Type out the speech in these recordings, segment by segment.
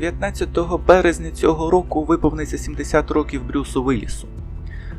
19 березня цього року виповниться 70 років Брюсу Виллісу.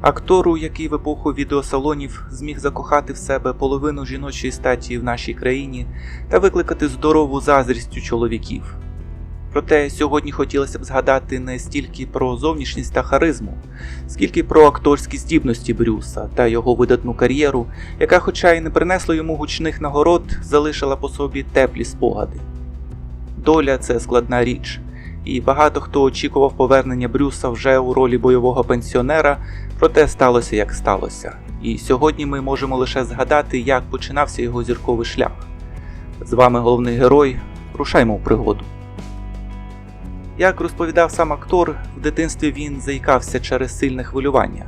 Актору, який в епоху відеосалонів зміг закохати в себе половину жіночої статі в нашій країні та викликати здорову заздрість у чоловіків. Проте сьогодні хотілося б згадати не стільки про зовнішність та харизму, скільки про акторські здібності Брюса та його видатну кар'єру, яка, хоча й не принесла йому гучних нагород, залишила по собі теплі спогади. Доля це складна річ, і багато хто очікував повернення Брюса вже у ролі бойового пенсіонера, проте сталося як сталося. І сьогодні ми можемо лише згадати, як починався його зірковий шлях. З вами головний герой. Рушаймо в пригоду. Як розповідав сам актор, в дитинстві він заїкався через сильне хвилювання,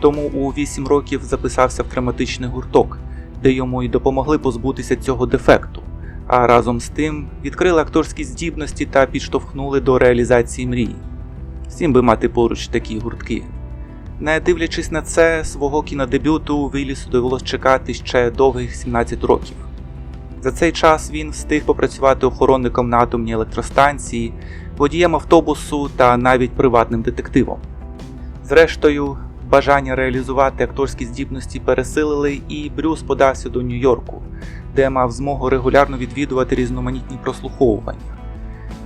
тому у 8 років записався в драматичний гурток, де йому й допомогли позбутися цього дефекту, а разом з тим відкрили акторські здібності та підштовхнули до реалізації мрії. Всім би мати поруч такі гуртки. Не дивлячись на це, свого кінодебюту Вілісу довелось чекати ще довгих 17 років. За цей час він встиг попрацювати охоронником на атомній електростанції, водієм автобусу та навіть приватним детективом. Зрештою, бажання реалізувати акторські здібності пересилили, і Брюс подався до Нью-Йорку, де мав змогу регулярно відвідувати різноманітні прослуховування.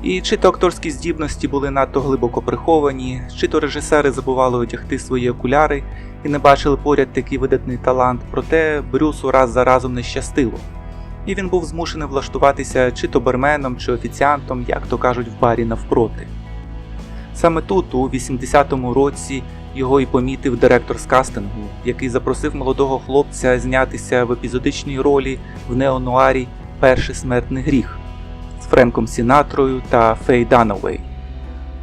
І чи то акторські здібності були надто глибоко приховані, чи то режисери забували одягти свої окуляри і не бачили поряд такий видатний талант, проте Брюсу раз за разом не щастило і він був змушений влаштуватися чи то барменом, чи офіціантом, як то кажуть, в барі навпроти. Саме тут, у 80-му році, його і помітив директор з кастингу, який запросив молодого хлопця знятися в епізодичній ролі в неонуарі Перший смертний гріх з Френком Сінатрою та Фей Данавей.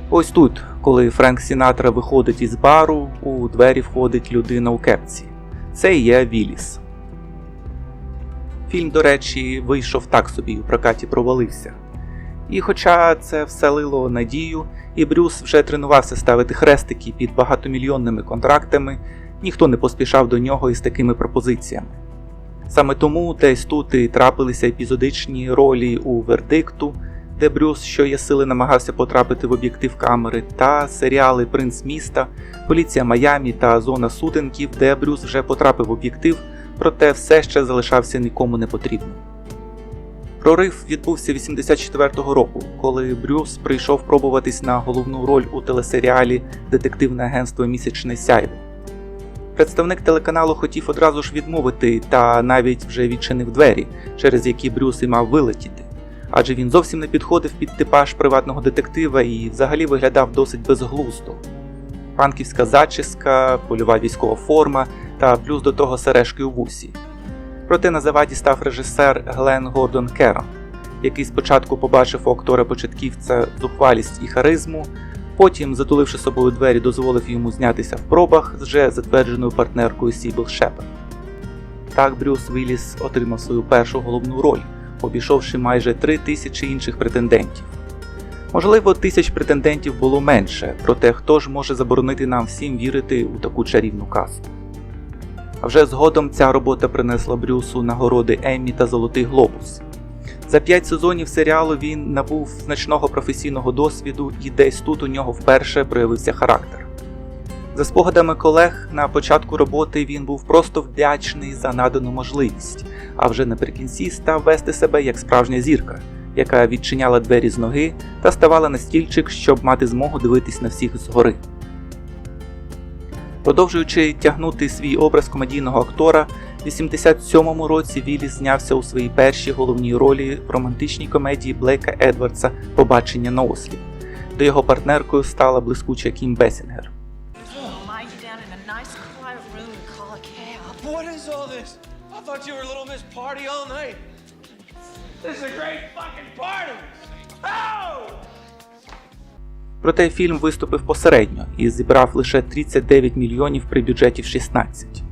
Ось тут, коли Френк Сінатра виходить із бару, у двері входить людина у кепці. Це є Віліс. Фільм, до речі, вийшов так собі, у прокаті провалився. І хоча це вселило надію, і Брюс вже тренувався ставити хрестики під багатомільйонними контрактами, ніхто не поспішав до нього із такими пропозиціями. Саме тому десь тут і трапилися епізодичні ролі у вердикту, де Брюс, що є сили, намагався потрапити в об'єктив камери, та серіали Принц міста, Поліція Майамі та Зона сутенків, де Брюс вже потрапив в об'єктив проте все ще залишався нікому не потрібним. Прорив відбувся 84-го року, коли Брюс прийшов пробуватись на головну роль у телесеріалі Детективне агентство Місячне сяйво. Представник телеканалу хотів одразу ж відмовити та навіть вже відчинив двері, через які Брюс і мав вилетіти, адже він зовсім не підходив під типаж приватного детектива і взагалі виглядав досить безглуздо. Панківська зачіска, польова військова форма та плюс до того сережки у вусі. Проте на заваді став режисер Глен Гордон Керон, який спочатку побачив у актора початківця зухвалість і харизму, потім, затуливши собою двері, дозволив йому знятися в пробах з вже затвердженою партнеркою Сібл Шепард. Так Брюс Вілліс отримав свою першу головну роль, обійшовши майже три тисячі інших претендентів. Можливо, тисяч претендентів було менше, проте хто ж може заборонити нам всім вірити у таку чарівну касту. А вже згодом ця робота принесла Брюсу нагороди Еммі та Золотий Глобус. За п'ять сезонів серіалу він набув значного професійного досвіду, і десь тут у нього вперше проявився характер. За спогадами колег, на початку роботи він був просто вдячний за надану можливість, а вже наприкінці став вести себе як справжня зірка, яка відчиняла двері з ноги та ставала на стільчик, щоб мати змогу дивитись на всіх згори. Продовжуючи тягнути свій образ комедійного актора, в 87-му році Вілліс знявся у своїй першій головній ролі в романтичній комедії Блейка Едвардса Побачення на осліп, де його партнеркою стала блискуча Кім Бесінгер. This is a great fucking party. Oh! Проте фільм виступив посередньо і зібрав лише 39 мільйонів при бюджеті в 16.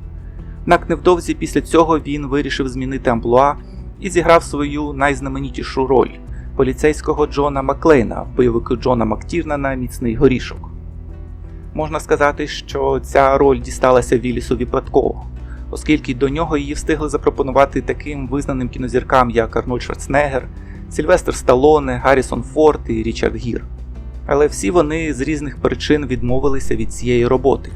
Однак невдовзі після цього він вирішив змінити амплуа і зіграв свою найзнаменітішу роль поліцейського Джона Маклейна в бойовику Джона Мактірнана Міцний горішок. Можна сказати, що ця роль дісталася Віллісу випадково, оскільки до нього її встигли запропонувати таким визнаним кінозіркам, як Арнольд Шварценеггер, Сільвестр Сталоне, Гаррісон Форд і Річард Гір. Але всі вони з різних причин відмовилися від цієї роботи.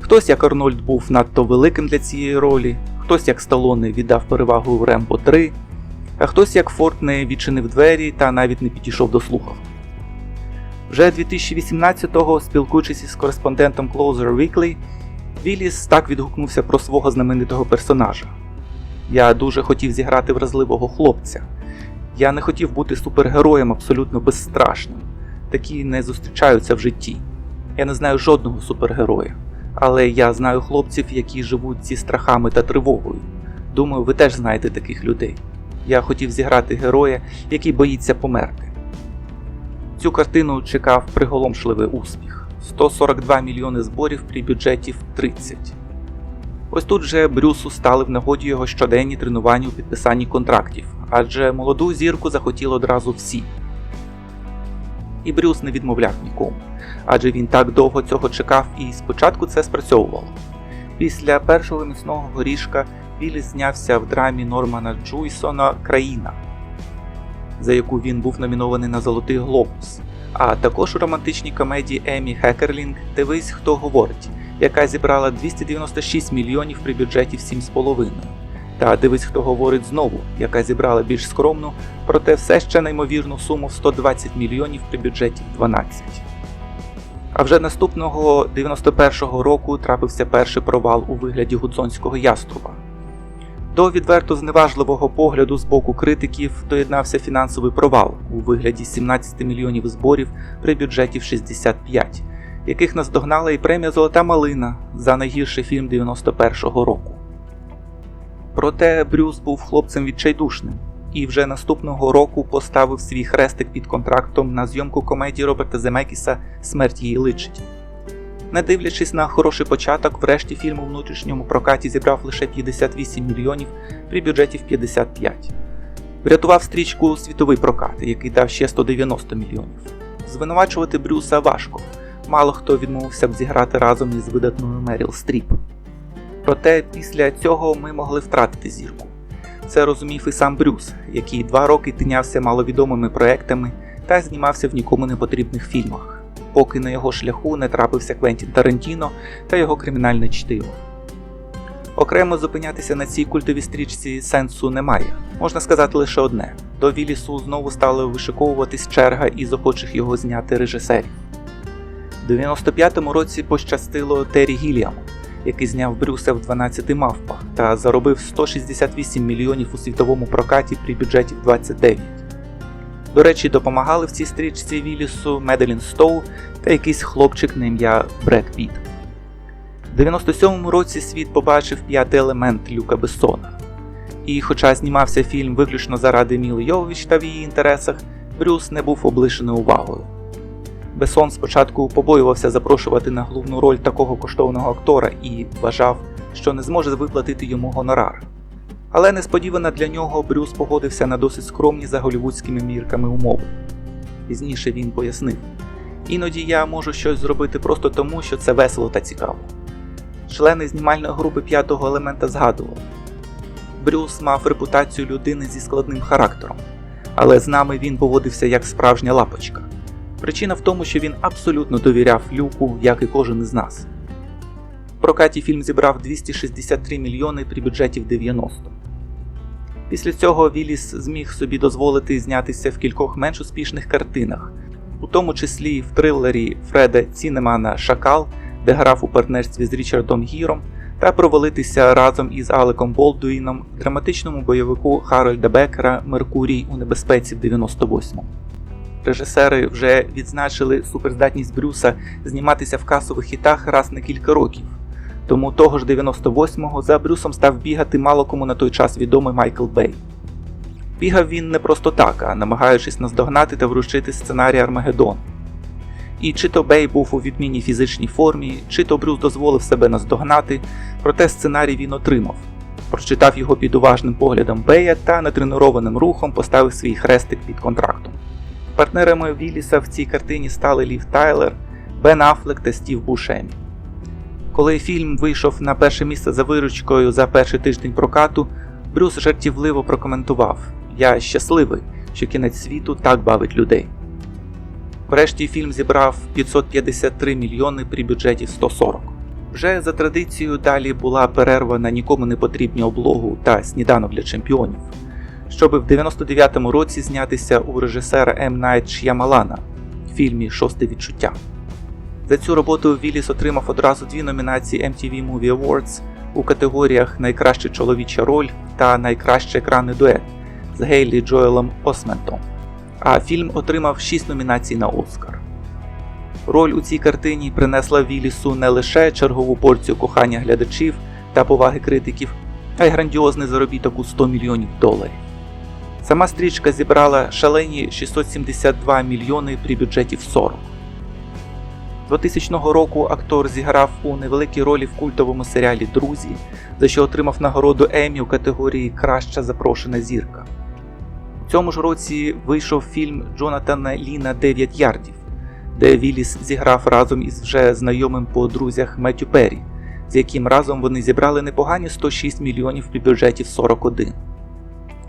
Хтось, як Арнольд, був надто великим для цієї ролі, хтось, як Сталоне, віддав перевагу Рембо 3, а хтось, як Форд, не відчинив двері та навіть не підійшов до слухавки. Вже 2018-го, спілкуючись із кореспондентом Closer Weekly, Вілліс так відгукнувся про свого знаменитого персонажа. Я дуже хотів зіграти вразливого хлопця. Я не хотів бути супергероєм абсолютно безстрашним. Такі не зустрічаються в житті. Я не знаю жодного супергероя, але я знаю хлопців, які живуть зі страхами та тривогою. Думаю, ви теж знаєте таких людей. Я хотів зіграти героя, який боїться померти. Цю картину чекав приголомшливий успіх: 142 мільйони зборів при бюджеті в 30. Ось тут же Брюсу стали в нагоді його щоденні тренування у підписанні контрактів, адже молоду зірку захотіли одразу всі. І Брюс не відмовляв нікому, адже він так довго цього чекав і спочатку це спрацьовувало. Після першого міцного горішка Вілліс знявся в драмі Нормана Джуйсона Країна, за яку він був номінований на Золотий Глобус, а також у романтичній комедії Емі Хекерлінг Дивись, хто говорить, яка зібрала 296 мільйонів при бюджеті в 7,5. Та дивись, хто говорить знову, яка зібрала більш скромну, проте все ще неймовірну суму в 120 мільйонів при бюджеті 12. А вже наступного 91-го року трапився перший провал у вигляді гудзонського яструба. До відверто зневажливого погляду з боку критиків доєднався фінансовий провал у вигляді 17 мільйонів зборів при бюджеті в 65, яких наздогнала і премія Золота малина за найгірший фільм 91-го року. Проте Брюс був хлопцем відчайдушним і вже наступного року поставив свій хрестик під контрактом на зйомку комедії Роберта Земекіса Смерть її личить. Не дивлячись на хороший початок, врешті фільм у внутрішньому прокаті зібрав лише 58 мільйонів при бюджеті в 55. Врятував стрічку світовий прокат, який дав ще 190 мільйонів. Звинувачувати Брюса важко. Мало хто відмовився б зіграти разом із видатною Меріл Стріп. Проте після цього ми могли втратити зірку. Це розумів і сам Брюс, який два роки тинявся маловідомими проектами та знімався в нікому не потрібних фільмах, поки на його шляху не трапився Квентін Тарантіно та його кримінальне чтиво. Окремо зупинятися на цій культовій стрічці сенсу немає. Можна сказати лише одне: до Вілісу знову стала вишиковуватись черга із охочих його зняти режисерів. У 95-му році пощастило Террі Гіліаму, який зняв Брюса в 12 мавпах та заробив 168 мільйонів у світовому прокаті при бюджеті в 29. До речі, допомагали в цій стрічці Вілісу Меделін Стоу та якийсь хлопчик на ім'я Брек Піт. У 97-му році світ побачив п'ятий елемент Люка Бессона. І, хоча знімався фільм виключно заради Міли Йовович та в її інтересах, Брюс не був облишений увагою. Бесон спочатку побоювався запрошувати на головну роль такого коштовного актора і вважав, що не зможе виплатити йому гонорар. Але несподівано для нього Брюс погодився на досить скромні за голівудськими мірками умови. Пізніше він пояснив: іноді я можу щось зробити просто тому, що це весело та цікаво. Члени знімальної групи п'ятого елемента згадували: Брюс мав репутацію людини зі складним характером, але з нами він поводився як справжня лапочка. Причина в тому, що він абсолютно довіряв люку, як і кожен із нас. В прокаті фільм зібрав 263 мільйони при бюджеті в 90. Після цього Вілліс зміг собі дозволити знятися в кількох менш успішних картинах, у тому числі в трилері Фреда Цінемана Шакал, де грав у партнерстві з Річардом Гіром, та провалитися разом із Алеком Болдуїном в драматичному бойовику Харольда Бекера Меркурій у небезпеці в 98-му. Режисери вже відзначили суперздатність Брюса зніматися в касових хітах раз на кілька років. Тому того ж 98-го за Брюсом став бігати мало кому на той час відомий Майкл Бей. Бігав він не просто так, а намагаючись наздогнати та вручити сценарій Армагеддон. І чи то Бей був у відмінній фізичній формі, чи то Брюс дозволив себе наздогнати, проте сценарій він отримав. Прочитав його під уважним поглядом Бея та натренованим рухом поставив свій хрестик під контрактом. Партнерами Вілліса в цій картині стали Лів Тайлер, Бен Аффлек та Стів Бушемі. Коли фільм вийшов на перше місце за виручкою за перший тиждень прокату, Брюс жартівливо прокоментував: Я щасливий, що кінець світу так бавить людей. Врешті фільм зібрав 553 мільйони при бюджеті 140. Вже за традицією далі була перерва на нікому не потрібні облогу та сніданок для чемпіонів, щоб в 99-му році знятися у режисера М. Найт Ш'ямалана в фільмі Шосте відчуття. За цю роботу Вілліс отримав одразу дві номінації MTV Movie Awards у категоріях Найкраща чоловіча роль та Найкращий екранний дует з Гейлі Джоелом Осментом. А фільм отримав 6 номінацій на Оскар. Роль у цій картині принесла Віллісу не лише чергову порцію кохання глядачів та поваги критиків, а й грандіозний заробіток у 100 мільйонів доларів. Сама стрічка зібрала шалені 672 мільйони при бюджеті в 40. 2000 року актор зіграв у невеликій ролі в культовому серіалі Друзі, за що отримав нагороду Еммі у категорії Краща запрошена зірка. У цьому ж році вийшов фільм Джонатана Ліна «9 ярдів, де Вілліс зіграв разом із вже знайомим по друзях Меттю Перрі, з яким разом вони зібрали непогані 106 мільйонів при бюджеті в 41.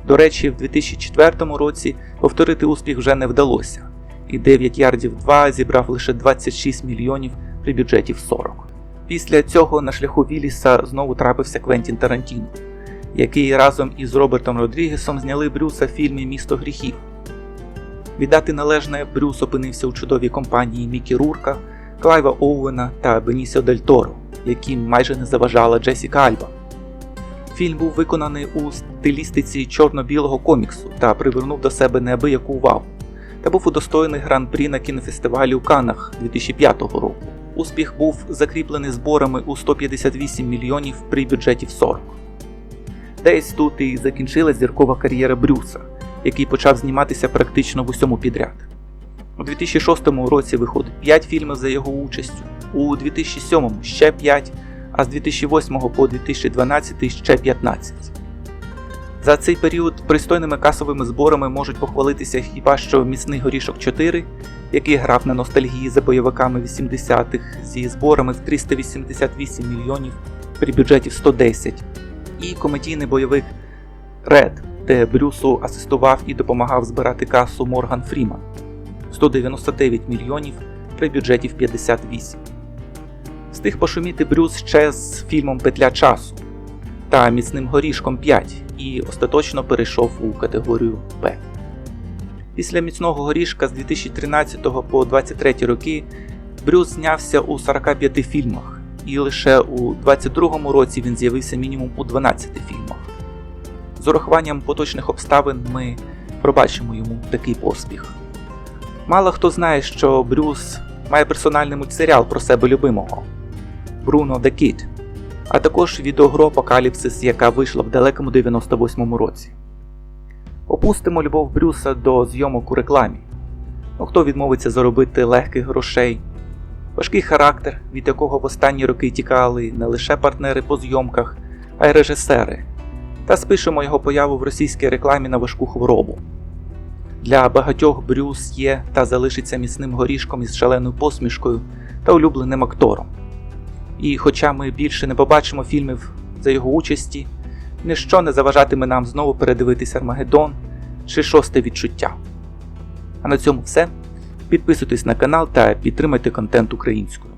До речі, в 2004 році повторити успіх вже не вдалося, і 9 ярдів 2 зібрав лише 26 мільйонів при бюджеті в 40. Після цього на шляху Вілліса знову трапився Квентін Тарантіно, який разом із Робертом Родрігесом зняли Брюса в фільмі Місто гріхів. Віддати належне Брюс опинився у чудовій компанії Мікі Рурка, Клайва Оуена та Бенісіо Дель Торо, яким майже не заважала Джесіка Альба. Фільм був виконаний у стилістиці чорно-білого коміксу та привернув до себе неабияку увагу, та був удостоєний гран-прі на кінофестивалі у Каннах 2005 року. Успіх був закріплений зборами у 158 мільйонів при бюджеті в 40. Десь тут і закінчилась зіркова кар'єра Брюса, який почав зніматися практично в усьому підряд. У 2006 році виходить 5 фільмів за його участю, у 2007 ще 5, а з 2008 по 2012 ще 15. За цей період пристойними касовими зборами можуть похвалитися хіба що міцний горішок 4, який грав на ностальгії за бойовиками 80-х зі зборами в 388 мільйонів при бюджеті в 110, і комедійний бойовик Red, де Брюсу асистував і допомагав збирати касу Морган Фріман 199 мільйонів при бюджеті в 58. Встиг пошуміти Брюс ще з фільмом Петля часу та міцним горішком 5 і остаточно перейшов у категорію Б. Після міцного горішка з 2013 по 2023 роки Брюс знявся у 45 фільмах, і лише у 2022 році він з'явився мінімум у 12 фільмах. З урахуванням поточних обставин ми пробачимо йому такий поспіх. Мало хто знає, що Брюс має персональний мультсеріал про себе любимого Бруно The Kid, а також відеогру Апокаліпсис, яка вийшла в далекому 98-му році. Опустимо любов Брюса до зйомок у рекламі. Ну хто відмовиться заробити легких грошей, важкий характер, від якого в останні роки тікали не лише партнери по зйомках, а й режисери, та спишемо його появу в російській рекламі на важку хворобу. Для багатьох Брюс є та залишиться міцним горішком із шаленою посмішкою та улюбленим актором. І хоча ми більше не побачимо фільмів за його участі, ніщо не заважатиме нам знову передивитися Армагеддон чи шосте відчуття. А на цьому все. Підписуйтесь на канал та підтримайте контент українською.